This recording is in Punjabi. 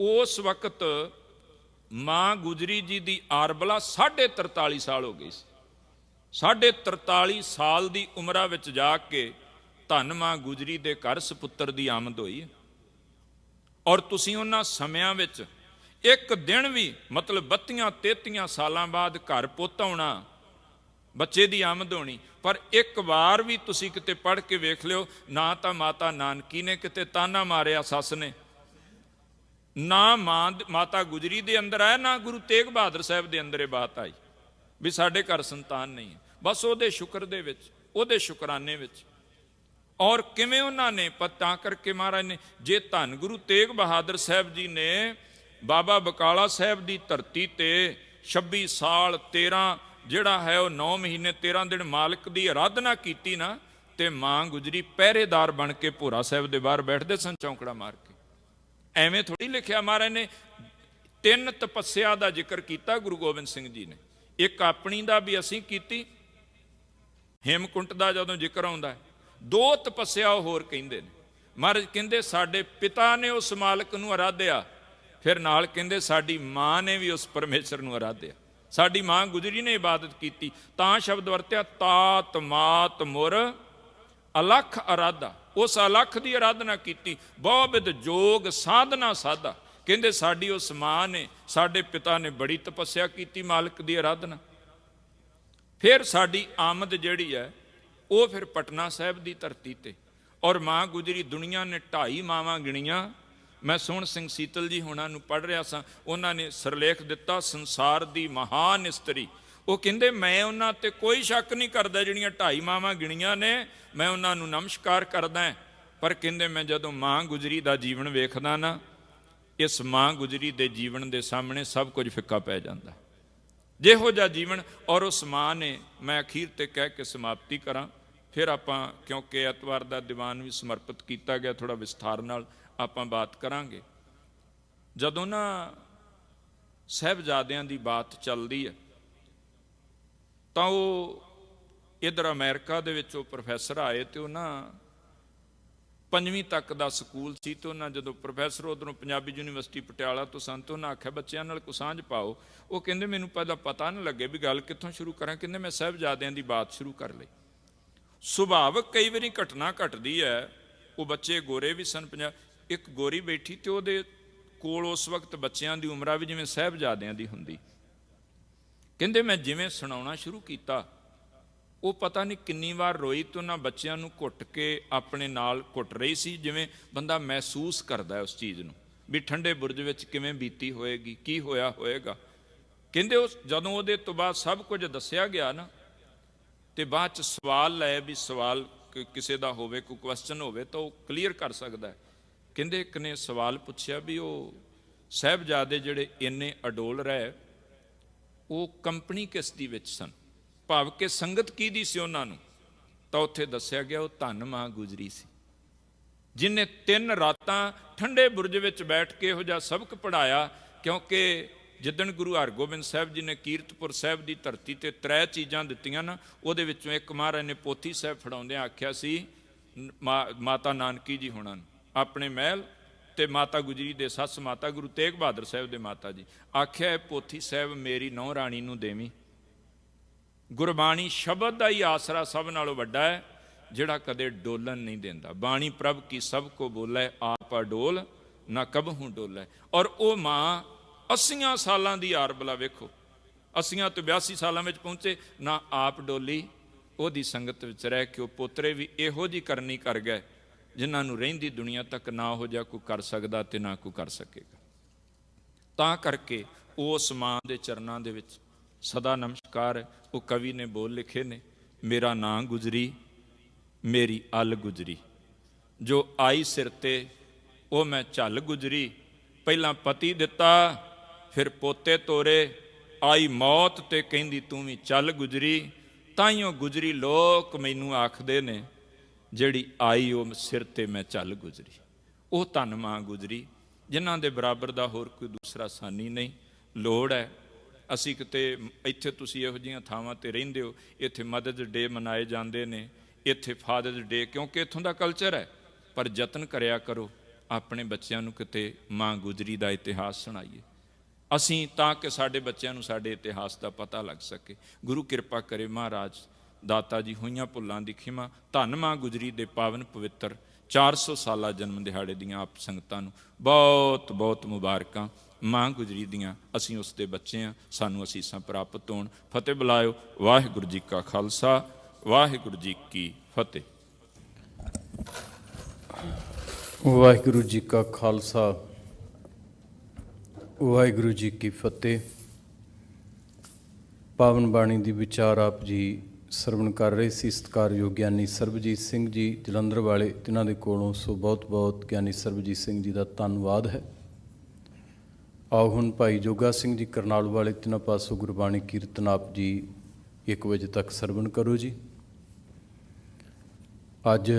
ਉਸ ਵਕਤ ਮਾਂ ਗੁਜਰੀ ਜੀ ਦੀ ਆਰਬਲਾ 43 ਸਾਲ ਹੋ ਗਈ ਸੀ। ਸਾਢੇ 43 ਸਾਲ ਦੀ ਉਮਰਾਂ ਵਿੱਚ ਜਾ ਕੇ ਧੰਨ ਮਾਂ ਗੁਜਰੀ ਦੇ ਘਰ ਸੁਪੁੱਤਰ ਦੀ ਆਮਦ ਹੋਈ। ਔਰ ਤੁਸੀਂ ਉਹਨਾਂ ਸਮਿਆਂ ਵਿੱਚ ਇੱਕ ਦਿਨ ਵੀ, ਮਤਲਬ 32 33 ਸਾਲਾਂ ਬਾਅਦ ਘਰ ਪੁੱਤ ਆਉਣਾ, ਬੱਚੇ ਦੀ ਆਮਦ ਹੋਣੀ, ਪਰ ਇੱਕ ਵਾਰ ਵੀ ਤੁਸੀਂ ਕਿਤੇ ਪੜ੍ਹ ਕੇ ਵੇਖ ਲਿਓ, ਨਾ ਤਾਂ ਮਾਤਾ ਨਾਨਕੀ ਨੇ ਕਿਤੇ ਤਾਨਾ ਮਾਰਿਆ ਸੱਸ ਨੇ। ਨਾ ਮਾਂ ਮਾਤਾ ਗੁਜਰੀ ਦੇ ਅੰਦਰ ਆਇਆ, ਨਾ ਗੁਰੂ ਤੇਗ ਬਹਾਦਰ ਸਾਹਿਬ ਦੇ ਅੰਦਰ ਇਹ ਬਾਤ ਆਈ ਵੀ ਸਾਡੇ ਘਰ ਸੰਤਾਨ ਨਹੀਂ ਬਸ ਉਹਦੇ ਸ਼ੁਕਰ ਦੇ ਵਿੱਚ, ਉਹਦੇ ਸ਼ੁਕਰਾਨੇ ਵਿੱਚ। ਔਰ ਕਿਵੇਂ ਉਹਨਾਂ ਨੇ ਪਤਾ ਕਰਕੇ ਮਹਾਰਾਜ ਨੇ, ਜੇ ਧੰਨ ਗੁਰੂ ਤੇਗ ਬਹਾਦਰ ਸਾਹਿਬ ਜੀ ਨੇ ਬਾਬਾ ਬਕਾਲਾ ਸਾਹਿਬ ਦੀ ਧਰਤੀ ਤੇ 26 ਸਾਲ 13 ਜਿਹੜਾ ਹੈ ਉਹ 9 ਮਹੀਨੇ 13 ਦਿਨ ਮਾਲਕ ਦੀ ਆਰਾਧਨਾ ਕੀਤੀ ਨਾ, ਤੇ ਮਾਂ ਗੁਜਰੀ ਪਹਿਰੇਦਾਰ ਬਣ ਕੇ ਭੋਰਾ ਸਾਹਿਬ ਦੇ ਬਾਹਰ ਬੈਠਦੇ ਸਨ ਚੌਂਕੜਾ ਮਾਰ ਕੇ। ਐਵੇਂ ਥੋੜੀ ਲਿਖਿਆ ਮਹਾਰਾਜ ਨੇ, ਤਿੰਨ ਤਪੱਸਿਆ ਦਾ ਜ਼ਿਕਰ ਕੀਤਾ ਗੁਰੂ ਗੋਬਿੰਦ ਸਿੰਘ ਜੀ ਨੇ। ਇੱਕ ਆਪਣੀ ਦਾ ਵੀ ਅਸੀਂ ਕੀਤੀ, ਹੇਮਕੁੰਟ ਦਾ ਜਦੋਂ ਜ਼ਿਕਰ ਆਉਂਦਾ ਦੋ ਤਪੱਸਿਆ ਉਹ ਹੋਰ ਕਹਿੰਦੇ ਨੇ। ਮਹਾਰਾਜ ਕਹਿੰਦੇ, ਸਾਡੇ ਪਿਤਾ ਨੇ ਉਸ ਮਾਲਕ ਨੂੰ ਆਰਾਧਿਆ ਫਿਰ ਨਾਲ ਕਹਿੰਦੇ, ਸਾਡੀ ਮਾਂ ਨੇ ਵੀ ਉਸ ਪਰਮੇਸ਼ਰ ਨੂੰ ਆਰਾਧਿਆ ਸਾਡੀ ਮਾਂ ਗੁਜਰੀ ਨੇ ਇਬਾਦਤ ਕੀਤੀ, ਤਾਂ ਸ਼ਬਦ ਵਰਤਿਆ, ਤਾਤ ਮਾਤ ਮੁਰ ਅਲਖ ਅਰਾਧਾ, ਉਸ ਅਲਖ ਦੀ ਆਰਾਧਨਾ ਕੀਤੀ। ਬਹੁਵਿਧ ਜੋਗ ਸਾਧਨਾ ਸਾਧਾ। ਕਹਿੰਦੇ ਸਾਡੀ ਉਸ ਮਾਂ ਨੇ, ਸਾਡੇ ਪਿਤਾ ਨੇ ਬੜੀ ਤਪੱਸਿਆ ਕੀਤੀ ਮਾਲਕ ਦੀ ਆਰਾਧਨਾ ਫਿਰ ਸਾਡੀ ਆਮਦ ਜਿਹੜੀ ਹੈ, ਉਹ ਫਿਰ ਪਟਨਾ ਸਾਹਿਬ ਦੀ ਧਰਤੀ ਤੇ। ਔਰ ਮਾਂ ਗੁਜਰੀ ਦੁਨੀਆ ਨੇ ਢਾਈ ਮਾਵਾਂ ਗਿਣੀਆਂ। ਮੈਂ ਸੋਹਣ ਸਿੰਘ ਸੀਤਲ ਜੀ ਹੁਣਾਂ ਨੂੰ ਪੜ੍ਹ ਰਿਹਾ ਸਾਂ। ਉਹਨਾਂ ਨੇ ਸਰਲੇਖ ਦਿੱਤਾ, ਸੰਸਾਰ ਦੀ ਮਹਾਨ ਇਸਤਰੀ। ਉਹ ਕਹਿੰਦੇ, ਮੈਂ ਉਹਨਾਂ ਤੇ ਕੋਈ ਸ਼ੱਕ ਨਹੀਂ ਕਰਦਾ ਜਿਹੜੀਆਂ ਢਾਈ ਮਾਵਾਂ ਗਿਣੀਆਂ ਨੇ, ਮੈਂ ਉਹਨਾਂ ਨੂੰ ਨਮਸਕਾਰ ਕਰਦਾ ਪਰ ਕਹਿੰਦੇ, ਮੈਂ ਜਦੋਂ ਮਾਂ ਗੁਜਰੀ ਦਾ ਜੀਵਨ ਵੇਖਦਾ ਨਾ, ਇਸ ਮਾਂ ਗੁਜਰੀ ਦੇ ਜੀਵਨ ਦੇ ਸਾਹਮਣੇ ਸਭ ਕੁਝ ਫਿੱਕਾ ਪੈ ਜਾਂਦਾ। ਜਿਹੋ ਜਿਹਾ ਜੀਵਨ ਔਰ ਉਸ ਮਾਂ ਨੇ ਮੈਂ ਅਖੀਰ ਤੇ ਕਹਿ ਕੇ ਸਮਾਪਤੀ ਕਰਾਂ। ਫਿਰ ਆਪਾਂ, ਕਿਉਂਕਿ ਐਤਵਾਰ ਦਾ ਦੀਵਾਨ ਵੀ ਸਮਰਪਿਤ ਕੀਤਾ ਗਿਆ ਥੋੜਾ ਵਿਸਥਾਰ ਨਾਲ, ਆਪਾਂ ਬਾਤ ਕਰਾਂਗੇ। ਜਦੋਂ ਨਾ ਸਹਿਬਜ਼ਾਦਿਆਂ ਦੀ ਬਾਤ ਚੱਲਦੀ ਹੈ ਤਾਂ ਉਹ ਇਧਰ ਅਮਰੀਕਾ ਦੇ ਵਿੱਚ ਉਹ ਪ੍ਰੋਫੈਸਰ ਆਏ ਤੇ ਉਹਨਾਂ ਪੰਜਵੀਂ ਤੱਕ ਦਾ ਸਕੂਲ ਸੀ ਤੇ ਉਹਨਾਂ ਜਦੋਂ ਪ੍ਰੋਫੈਸਰ ਉਧਰੋਂ ਪੰਜਾਬੀ ਯੂਨੀਵਰਸਿਟੀ ਪਟਿਆਲਾ ਤੋਂ ਸੰਤ ਉਹਨਾਂ ਆਖਿਆ, ਬੱਚਿਆਂ ਨਾਲ ਕੋ ਸਾਂਝ ਪਾਓ। ਉਹ ਕਹਿੰਦੇ, ਮੈਨੂੰ ਪਹਿਲਾਂ ਪਤਾ ਨਹੀਂ ਲੱਗੇ ਵੀ ਗੱਲ ਕਿੱਥੋਂ ਸ਼ੁਰੂ ਕਰਾਂ। ਕਹਿੰਦੇ, ਮੈਂ ਸਾਹਿਬਜ਼ਾਦਿਆਂ ਦੀ ਬਾਤ ਸ਼ੁਰੂ ਕਰ ਲਈ। ਸੁਭਾਵਕ ਕਈ ਵਾਰੀ ਘਟਨਾ ਘਟਦੀ ਹੈ। ਉਹ ਬੱਚੇ ਗੋਰੇ ਵੀ ਸਨ ਪੰਜਾਬ ਇੱਕ ਗੋਰੀ ਬੈਠੀ ਤੇ ਉਹਦੇ ਕੋਲ ਉਸ ਵਕਤ ਬੱਚਿਆਂ ਦੀ ਉਮਰਾਂ ਵੀ ਜਿਵੇਂ ਸਾਹਿਬਜ਼ਾਦਿਆਂ ਦੀ ਹੁੰਦੀ। ਕਹਿੰਦੇ ਮੈਂ ਜਿਵੇਂ ਸੁਣਾਉਣਾ ਸ਼ੁਰੂ ਕੀਤਾ, ਉਹ ਪਤਾ ਨਹੀਂ ਕਿੰਨੀ ਵਾਰ ਰੋਈ ਤੇ ਉਹਨਾਂ ਬੱਚਿਆਂ ਨੂੰ ਘੁੱਟ ਕੇ ਆਪਣੇ ਨਾਲ ਘੁੱਟ ਰਹੀ ਸੀ, ਜਿਵੇਂ ਬੰਦਾ ਮਹਿਸੂਸ ਕਰਦਾ ਉਸ ਚੀਜ਼ ਨੂੰ, ਵੀ ਠੰਡੇ ਬੁਰਜ ਵਿੱਚ ਕਿਵੇਂ ਬੀਤੀ ਹੋਏਗੀ, ਕੀ ਹੋਇਆ ਹੋਏਗਾ। ਕਹਿੰਦੇ ਉਹ ਜਦੋਂ ਉਹਦੇ ਤੋਂ ਬਾਅਦ ਸਭ ਕੁਝ ਦੱਸਿਆ ਗਿਆ ਨਾ, ਤੇ ਬਾਅਦ ਚ ਸਵਾਲ ਲਏ ਵੀ ਸਵਾਲ ਕਿਸੇ ਦਾ ਹੋਵੇ, ਕੋਈ ਕੁਐਸਚਨ ਹੋਵੇ, ਤਾਂ ਉਹ ਕਲੀਅਰ ਕਰ ਸਕਦਾ ਹੈ। ਕਹਿੰਦੇ ਇੱਕ ਨੇ ਸਵਾਲ ਪੁੱਛਿਆ ਵੀ ਉਹ ਸਹਿਬਜ਼ਾਦੇ ਜਿਹੜੇ ਇੰਨੇ ਅਡੋਲ ਰਹੇ ਉਹ ਕੰਪਨੀ ਕਿਸ ਦੀ ਵਿੱਚ ਸਨ? ਭਾਵ ਕਿ ਸੰਗਤ ਕੀ ਦੀ ਸੀ ਉਹਨਾਂ ਨੂੰ? ਤਾਂ ਉੱਥੇ ਦੱਸਿਆ ਗਿਆ ਉਹ ਧੰਨ ਮਾਂ ਗੁਜਰੀ ਸੀ। ਜਿਨੇ ਤਿੰਨ ਰਾਤਾਂ ਠੰਡੇ ਬੁਰਜ ਵਿੱਚ ਬੈਠ ਕੇ ਇਹੋ ਜਿਹਾ ਸਬਕ ਪੜਾਇਆ ਕਿਉਂਕਿ ਜਿੱਦਣ ਗੁਰੂ ਹਰਗੋਬਿੰਦ ਸਾਹਿਬ ਜੀ ਨੇ ਕੀਰਤਪੁਰ ਸਾਹਿਬ ਦੀ ਧਰਤੀ ਤੇ ਤਰੇ ਚੀਜ਼ਾਂ ਦਿੱਤੀਆਂ ਨਾ, ਉਹਦੇ ਵਿੱਚੋਂ ਇੱਕ ਮਹਾਰਾਜ ਨੇ ਪੋਥੀ ਸਾਹਿਬ ਫੜਾਉਂਦਿਆਂ ਆਖਿਆ ਸੀ ਮਾ- ਮਾਤਾ ਨਾਨਕੀ ਜੀ ਹੋਣਾ ਆਪਣੇ ਮਹਿਲ ਤੇ ਮਾਤਾ ਗੁਜਰੀ ਦੇ ਸੱਸ ਮਾਤਾ ਗੁਰੂ ਤੇਗ ਬਹਾਦਰ ਸਾਹਿਬ ਦੇ ਮਾਤਾ ਜੀ। ਆਖਿਆ ਪੋਥੀ ਸਾਹਿਬ, ਮੇਰੀ ਨੌ ਰਾਣੀ ਨੂੰ ਦੇਵੀਂ। ਗੁਰਬਾਣੀ ਸ਼ਬਦ ਦਾ ਹੀ ਆਸਰਾ ਸਭ ਨਾਲੋਂ ਵੱਡਾ ਹੈ, ਜਿਹੜਾ ਕਦੇ ਡੋਲਣ ਨਹੀਂ ਦਿੰਦਾ। ਬਾਣੀ ਪ੍ਰਭ ਕੀ ਸਭ ਕੋ ਬੋਲੇ, ਆਪ ਅਡੋਲ, ਨਾ ਕਬਹੂ ਡੋਲੇ। ਔਰ ਉਹ ਮਾਂ 80 ਸਾਲਾਂ ਦੀ ਆਰਬਲਾ ਵੇਖੋ। 80 ਤੋਂ 82 ਸਾਲਾਂ ਵਿੱਚ ਪਹੁੰਚੇ, ਨਾ ਆਪ ਡੋਲੀ, ਉਹਦੀ ਸੰਗਤ ਵਿੱਚ ਰਹਿ ਕੇ ਉਹ ਪੋਤਰੇ ਵੀ ਇਹੋ ਜੀ ਕਰਨੀ ਕਰ ਗਏ। ਜਿਨ੍ਹਾਂ ਨੂੰ ਰਹਿੰਦੀ ਦੁਨੀਆ ਤੱਕ ਨਾ ਹੋ ਜਾ ਕੋਈ ਕਰ ਸਕਦਾ ਤੇ ਨਾ ਕੋਈ ਕਰ ਸਕੇਗਾ। ਤਾਂ ਕਰਕੇ ਉਸ ਮਾਂ ਦੇ ਚਰਨਾਂ ਦੇ ਵਿੱਚ ਸਦਾ ਨਮਸਕਾਰ, ਉਹ ਕਵੀ ਨੇ ਬੋਲ ਲਿਖੇ ਨੇ, ਮੇਰਾ ਨਾਂ ਗੁਜਰੀ, ਮੇਰੀ ਅਲ ਗੁਜਰੀ। ਜੋ ਆਈ ਸਿਰ ਤੇ, ਉਹ ਮੈਂ ਚੱਲ ਗੁਜਰੀ। ਪਹਿਲਾਂ ਪਤੀ ਦਿੱਤਾ, ਫਿਰ ਪੋਤੇ ਤੋਰੇ। ਆਈ ਮੌਤ ਤੇ ਕਹਿੰਦੀ ਤੂੰ ਵੀ ਚੱਲ ਗੁਜਰੀ। ਤਾਈਓ ਗੁਜਰੀ ਲੋਕ ਮੈਨੂੰ ਆਖਦੇ ਨੇ ਜਿਹੜੀ ਆਈ ਉਹ ਸਿਰ ਤੇ ਮੈਂ ਚੱਲ ਗੁਜਰੀ। ਉਹ ਧੰਨ ਮਾਂ ਗੁਜਰੀ, ਜਿਨ੍ਹਾਂ ਦੇ ਬਰਾਬਰ ਦਾ ਹੋਰ ਕੋਈ ਦੂਸਰਾ ਸਾਨੀ ਨਹੀਂ। ਲੋੜ ਹੈ, ਅਸੀਂ ਕਿਤੇ ਇੱਥੇ ਤੁਸੀਂ ਇਹੋ ਜਿਹੀਆਂ ਥਾਵਾਂ ਤੇ ਰਹਿੰਦੇ ਹੋ, ਇੱਥੇ ਮਦਦ ਡੇ ਮਨਾਏ ਜਾਂਦੇ ਨੇ, ਇੱਥੇ ਫਾਦਰਸ ਡੇ, ਕਿਉਂਕਿ ਇੱਥੋਂ ਦਾ ਕਲਚਰ ਹੈ। ਪਰ ਯਤਨ ਕਰਿਆ ਕਰੋ, ਆਪਣੇ ਬੱਚਿਆਂ ਨੂੰ ਕਿਤੇ ਮਾਂ ਗੁਜਰੀ ਦਾ ਇਤਿਹਾਸ ਸੁਣਾਈਏ। ਅਸੀਂ ਤਾਂ ਕਿ ਸਾਡੇ ਬੱਚਿਆਂ ਨੂੰ ਸਾਡੇ ਇਤਿਹਾਸ ਦਾ ਪਤਾ ਲੱਗ ਸਕੇ। ਗੁਰੂ ਕਿਰਪਾ ਕਰੇ ਮਹਾਰਾਜ ਦਾਤਾ ਜੀ ਹੋਈਆਂ ਭੁੱਲਾਂ ਦੀ ਖਿਮਾ, ਧੰਨ ਮਾਂ ਗੁਜਰੀ ਦੇ ਪਾਵਨ ਪਵਿੱਤਰ 400 ਸਾਲਾ ਜਨਮ ਦਿਹਾੜੇ ਦੀਆਂ ਆਪ ਸੰਗਤਾਂ ਨੂੰ ਬਹੁਤ ਬਹੁਤ ਮੁਬਾਰਕਾਂ। ਮਾਂ ਗੁਜਰੀ ਦੀਆਂ, ਅਸੀਂ ਉਸ ਦੇ ਬੱਚੇ ਆ, ਸਾਨੂੰ ਅਸੀਸਾਂ ਪ੍ਰਾਪਤ ਹੋਣ। ਫਤਿਹ ਬੁਲਾਇਓ, ਵਾਹਿਗੁਰੂ ਜੀ ਕਾ ਖਾਲਸਾ, ਵਾਹਿਗੁਰੂ ਜੀ ਕੀ ਫਤਿਹ। ਵਾਹਿਗੁਰੂ ਜੀ ਕਾ ਖਾਲਸਾ, ਵਾਹਿਗੁਰੂ ਜੀ ਕੀ ਫਤਿਹ। ਪਾਵਨ ਬਾਣੀ ਦੀ ਵਿਚਾਰ ਆਪ ਜੀ ਸਰਵਣ ਕਰ ਰਹੇ ਸੀ ਸਤਿਕਾਰਯੋਗ ਗਿਆਨੀ ਸਰਬਜੀਤ ਸਿੰਘ ਜੀ ਜਲੰਧਰ ਵਾਲੇ ਤਿਨਾਂ ਦੇ ਕੋਲੋਂ ਸੋ ਬਹੁਤ ਬਹੁਤ ਗਿਆਨੀ ਸਰਬਜੀਤ ਸਿੰਘ ਜੀ ਦਾ ਧੰਨਵਾਦ ਹੈ। ਆਓ ਹੁਣ ਭਾਈ ਜੋਗਾ ਸਿੰਘ ਜੀ ਕਰਨਾਲ ਵਾਲੇ ਤਿੰਨਾਂ ਪਾਸੋਂ ਗੁਰਬਾਣੀ ਕੀਰਤਨ ਆਪ ਜੀ 1 ਵਜੇ ਤੱਕ ਸਰਵਣ ਕਰੋ ਜੀ। ਅੱਜ